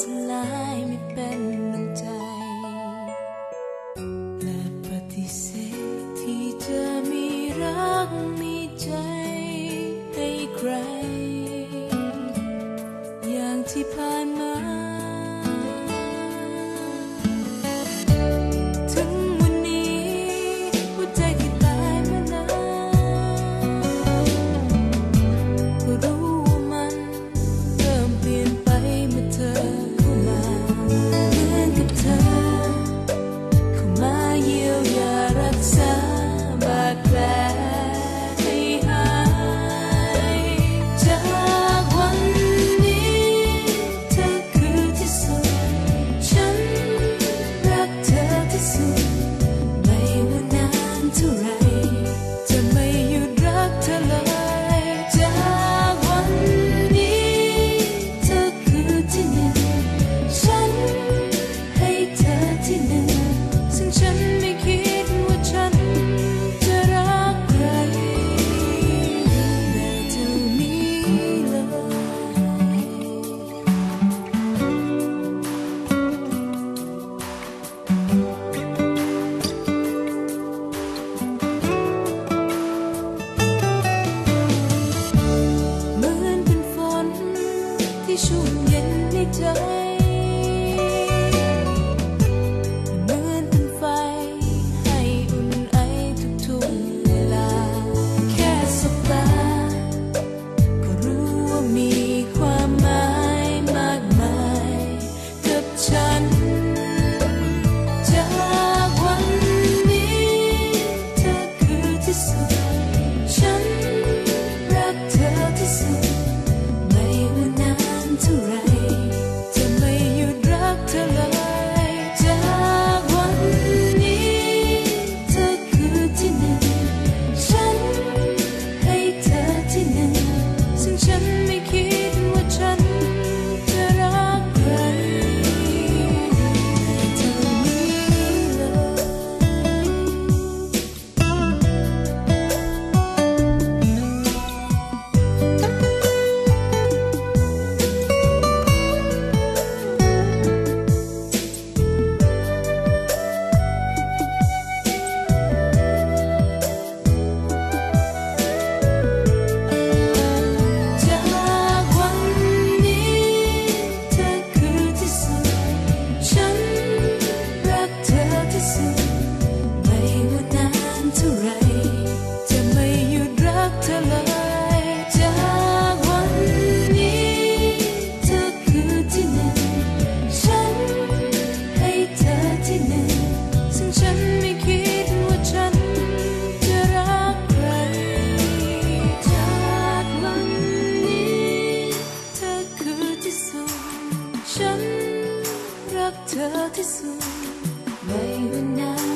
สลายไม่เป็น to. จะไม่หยุดรักเธอเลยจากวันนี้เธอคือที่หนึ่งฉันให้เธอที่หนึ่งซึ่งฉันไม่คิดว่าฉันจะรักใครจากวันนี้เธอคือที่สุดฉันรักเธอที่สุดไม่ว่านน